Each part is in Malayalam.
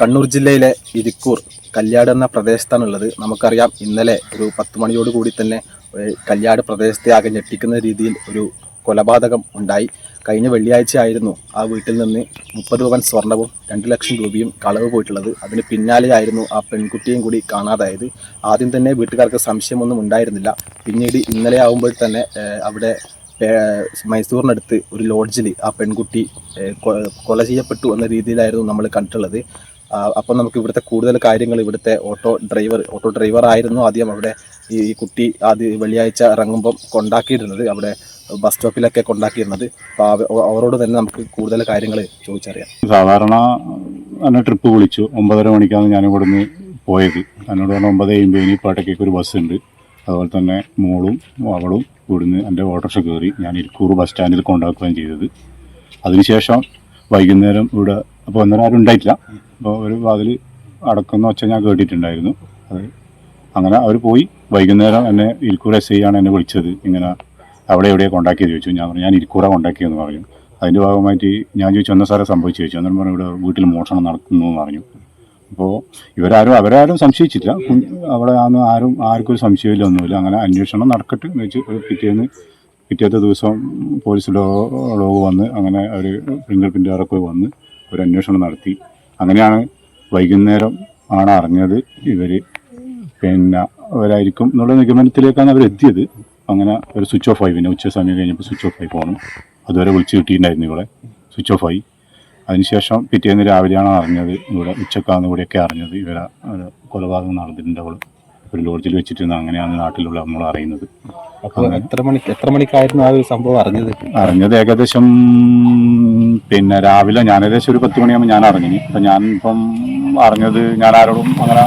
കണ്ണൂർ ജില്ലയിലെ ഇരിക്കൂർ കല്യാട് എന്ന പ്രദേശത്താണുള്ളത്. നമുക്കറിയാം ഇന്നലെ ഒരു പത്ത് മണിയോട് കൂടി തന്നെ കല്യാട് പ്രദേശത്തെ ആകെ ഞെട്ടിക്കുന്ന രീതിയിൽ ഒരു കൊലപാതകം ഉണ്ടായി. കഴിഞ്ഞ വെള്ളിയാഴ്ച ആയിരുന്നു ആ വീട്ടിൽ നിന്ന് മുപ്പത് പവൻ സ്വർണവും രണ്ട് ലക്ഷം രൂപയും കളവ് പോയിട്ടുള്ളത്. അതിന് പിന്നാലെയായിരുന്നു ആ പെൺകുട്ടിയും കൂടി കാണാതായത്. ആദ്യം തന്നെ വീട്ടുകാർക്ക് സംശയമൊന്നും ഉണ്ടായിരുന്നില്ല. പിന്നീട് ഇന്നലെ ആകുമ്പോൾ തന്നെ അവിടെ മൈസൂറിനടുത്ത് ഒരു ലോഡ്ജിൽ ആ പെൺകുട്ടി കൊല ചെയ്യപ്പെട്ടു എന്ന രീതിയിലായിരുന്നു നമ്മൾ കണ്ടിട്ടുള്ളത്. അപ്പം നമുക്ക് ഇവിടുത്തെ കൂടുതൽ കാര്യങ്ങൾ ഇവിടുത്തെ ഓട്ടോ ഡ്രൈവർ ഓട്ടോ ഡ്രൈവർ ആയിരുന്നു ആദ്യം അവിടെ ഈ കുട്ടി ആദ്യം വെള്ളിയാഴ്ച ഇറങ്ങുമ്പം കൊണ്ടാക്കിയിരുന്നത് അവിടെ ബസ് സ്റ്റോപ്പിലൊക്കെ കൊണ്ടാക്കിയിരുന്നത്. അപ്പോൾ അവരോട് തന്നെ നമുക്ക് കൂടുതൽ കാര്യങ്ങൾ ചോദിച്ചറിയാം. സാധാരണ എന്നെ ട്രിപ്പ് വിളിച്ചു. ഒമ്പതര മണിക്കാണ് ഞാൻ ഇവിടുന്ന് പോയത്. എന്നോട് പറഞ്ഞ ഒമ്പത് കഴിയുമ്പോൾ ഇനി പാട്ടക്കേക്ക് ഒരു ബസ് ഉണ്ട്. അതുപോലെ തന്നെ മോളും അവളും ഇവിടുന്ന് എന്റെ ഓട്ടോറിക്ഷ കയറി ഞാൻ ഇരിക്കൂർ ബസ് സ്റ്റാൻഡിൽ കൊണ്ടാക്കുകയും ചെയ്തത്. അതിനുശേഷം വൈകുന്നേരം ഇവിടെ അപ്പോൾ അന്നേരം ആരും ഉണ്ടായിട്ടില്ല. അപ്പോൾ ഒരു വാതിൽ അടക്കുന്ന ഒച്ച ഞാൻ കേട്ടിട്ടുണ്ടായിരുന്നു. അത് അങ്ങനെ അവർ പോയി വൈകുന്നേരം എന്നെ ഇരിക്കൂർ എസ് ഐ ആണ് എന്നെ വിളിച്ചത്. ഇങ്ങനെ അവിടെ എവിടെയാണ് കോണ്ടാക്ട് ചോദിച്ചു. ഞാൻ പറഞ്ഞു ഞാൻ ഇരിക്കൂറ കോണ്ടാക്ട് പറഞ്ഞു. അതിന്റെ ഭാഗമായിട്ട് ഞാൻ ചോദിച്ചു എന്നാ സാറേ സംഭവിച്ചു? ചോദിച്ചു. അന്നേരം പറഞ്ഞു ഇവിടെ വീട്ടിൽ മോഷണം നടക്കുന്നു എന്ന് പറഞ്ഞു. അപ്പോൾ ഇവരാരും അവരാരും സംശയിച്ചില്ല അവിടെ ആന്ന് ആരും ആർക്കും ഒരു സംശയമില്ല ഒന്നുമില്ല. അങ്ങനെ അന്വേഷണം നടക്കട്ടെ എന്ന് വെച്ച് പിറ്റേന്ന് പിറ്റേത്തെ ദിവസം പോലീസ് ലോ ലോഗ് വന്ന് അങ്ങനെ അവർ ഫിംഗർ പ്രിന്റ് ആറൊക്കെ വന്ന് ഒരു അന്വേഷണം നടത്തി. അങ്ങനെയാണ് വൈകുന്നേരം ആണ് അറിഞ്ഞത് ഇവർ പിന്നെ അവരായിരിക്കും എന്നുള്ള നിഗമനത്തിലേക്കാണ് അവർ എത്തിയത് അങ്ങനെ ഒരു സ്വിച്ച് ഓഫ് ആയി. പിന്നെ ഉച്ച സമയം കഴിഞ്ഞപ്പോൾ സ്വിച്ച് ഓഫ് ആയി പോകണം അതുവരെ വിളിച്ച് കിട്ടിയിട്ടുണ്ടായിരുന്നു ഇവിടെ സ്വിച്ച് ഓഫ് ആയി. അതിനുശേഷം പിറ്റേന്ന് രാവിലെയാണ് അറിഞ്ഞത് ഇവിടെ ഉച്ചക്കാന്ന് കൂടിയൊക്കെ അറിഞ്ഞത്. ഇവരെ കൊലപാതകം നടന്നിട്ടുണ്ട് അവൾ ഒരു ലോഡ്ജിൽ വെച്ചിട്ടുണ്ട് അങ്ങനെയാണ് നാട്ടിലുള്ള നമ്മൾ അറിയുന്നത്. അപ്പോൾ എത്ര മണിക്ക് എത്ര മണിക്കായിരുന്നു ആ ഒരു സംഭവം അറിഞ്ഞത്? അറിഞ്ഞത് ഏകദേശം പിന്നെ രാവിലെ ഞാൻ ഏകദേശം ഒരു പത്ത് മണിയാകുമ്പോൾ ഞാൻ അറിഞ്ഞു. അപ്പം ഞാൻ ഇപ്പം അറിഞ്ഞത് ഞാൻ ആരോടും അങ്ങനെ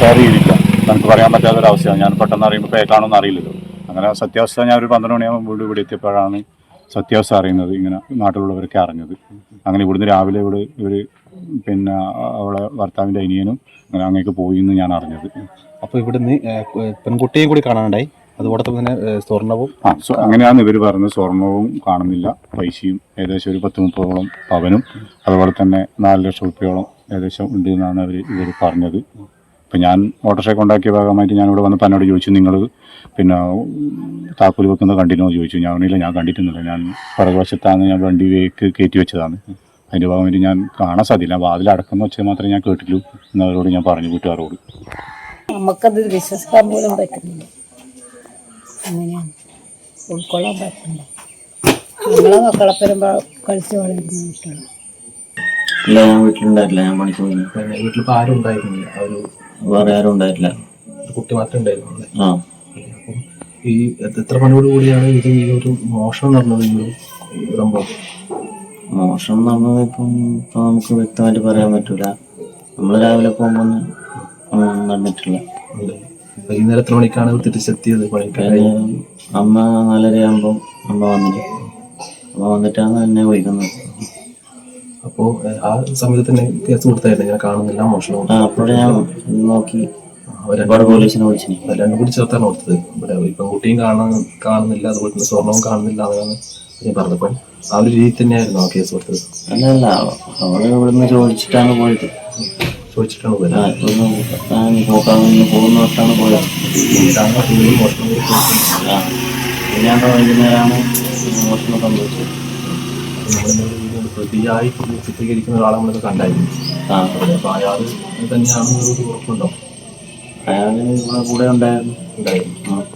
ഷെയർ ചെയ്തില്ല നമുക്ക് പറയാൻ പറ്റാത്തൊരവസ്ഥയാണ് ഞാൻ പെട്ടെന്ന് അറിയുമ്പോൾ പേക്കാണോന്ന് അറിയില്ലല്ലോ. അങ്ങനെ സത്യാവസ്ഥ ഞാൻ ഒരു പന്ത്രണ്ട് മണിയാകുമ്പോൾ വീട് ഇവിടെ എത്തിയപ്പോഴാണ് സത്യാവസ്ഥ അറിയുന്നത് ഇങ്ങനെ നാട്ടിലുള്ളവരൊക്കെ അറിഞ്ഞത്. അങ്ങനെ ഇവിടുന്ന് രാവിലെ ഇവിടെ ഇവർ പിന്നെ അവളെ ഭർത്താവിന്റെ അനിയനും അങ്ങനെ അങ്ങേക്ക് പോയി എന്ന് ഞാൻ അറിഞ്ഞത്. അപ്പോൾ ഇവിടുന്ന് പെൺകുട്ടിയെ കൂടി കാണാനുണ്ടായി? അതുകൂടെ തന്നെ സ്വർണവും ആ അങ്ങനെയാണ് ഇവർ പറഞ്ഞത് സ്വർണവും കാണുന്നില്ല. പൈസയും ഏകദേശം ഒരു പത്ത് മുപ്പതോളം പവനും. അതുപോലെ തന്നെ നാല് ലക്ഷം റുപ്യോളം ഏകദേശം ഉണ്ട് എന്നാണ് അവർ ഇവർ പറഞ്ഞത്. ഇപ്പം ഞാൻ ഓട്ടോറിക്ഷ കൊണ്ടാക്കിയ ഭാഗമായിട്ട് ഞാൻ ഇവിടെ വന്നപ്പോൾ എന്നോട് ചോദിച്ചു നിങ്ങൾ പിന്നെ താക്കോൽ വെക്കുന്നത് കണ്ടിരുന്നോ? ചോദിച്ചു. ഞാൻ പറഞ്ഞില്ല ഞാൻ കണ്ടിട്ടൊന്നുമില്ല. ഞാൻ പുറകുവശത്താണ് ഞാൻ വണ്ടി വേക്ക് കയറ്റി വെച്ചതാണ്. അതിന്റെ ഭാഗമായിട്ട് ഞാൻ കാണാൻ സാധ്യല്ല വാതിൽ അടക്കുന്ന വെച്ചാൽ മാത്രമേ ഞാൻ കേട്ടിട്ടുള്ളൂ എന്നവരോട് ഞാൻ പറഞ്ഞു കൂട്ടുകാരോട് നമുക്കത് വിശ്വസിക്കാൻ പോലും പറ്റുന്നില്ല. അങ്ങനെയാണ് ഉൾക്കൊള്ളാൻ പറ്റില്ല നമ്മളെ മക്കളെ വരുമ്പോൾ കളിച്ച് വളരുന്ന കുട്ടികൾ ഇല്ല ഞാൻ വീട്ടിലുണ്ടായിട്ടില്ല. ഞാൻ പണിക്ക് പോയി ആരും ഉണ്ടായിരുന്നില്ല. ഒരു വേറെ ആരും ഉണ്ടായിട്ടില്ല. കുട്ടി മാത്രമേ ഉണ്ടായിരുന്നുള്ളൂ. ആ. അപ്പം ഈ എത്ര മണിയോട് കൂടിയാണ് ഇത് ഈ ഒരു മോഷണം നടന്നത് ഈ ഒരു സംഭവം മോഷണം നടന്നത് ഇപ്പം ഇപ്പം നമുക്ക് വ്യക്തമായിട്ട് പറയാൻ പറ്റൂല. നമ്മൾ രാവിലെ പോകുമ്പോൾ നടന്നിട്ടില്ല. വൈകുന്നേരം എത്ര മണിക്കാണ് തിരിച്ചെത്തിയത് പണിക്കാരി അമ്മ നാലരയാകുമ്പോൾ അമ്മ വന്നിട്ട് അമ്മ വന്നിട്ടാണ് എന്നെ വിളിക്കുന്നത്. അപ്പോൾ ആ സമയത്ത് തന്നെ കേസ് കൊടുത്തായിരുന്നു. ഞാൻ കാണുന്നില്ല മോഷണം ആ അപ്പോഴേ ഞാൻ നോക്കി. ഒരുപാട് പോലീസിനെ വിളിച്ചിനി രണ്ടും കൂടി ചേർത്താണ് കൊടുത്തത്. ഇവിടെ ഇപ്പം കുട്ടിയും കാണാൻ കാണുന്നില്ല അതുപോലെ തന്നെ സ്വർണവും കാണുന്നില്ല അതാണ് ഞാൻ പറഞ്ഞപ്പോൾ ആ ഒരു രീതി തന്നെയായിരുന്നു ആ കേസ് കൊടുത്തത്. അല്ല അല്ല അവൾ ഇവിടുന്ന് ചോദിച്ചിട്ടാണ് പോയത്. ചോദിച്ചിട്ടാണ് പോയത് പോകുന്നിടത്താണ് പോയത്. വൈകുന്നേരമാണ് മോഷണം സംഭവിച്ചത്. പ്രതിയായി ചിത്രീകരിക്കുന്ന ഒരാളെ നമ്മളൊക്കെ കണ്ടായിരുന്നു. ആ. അപ്പോൾ അയാൾ തന്നെയാണ് ഒരു ഉറപ്പുണ്ടോ? അയാൾ ഇവിടെ കൂടെ ഉണ്ടായിരുന്നു. ഉണ്ടായിരുന്നു.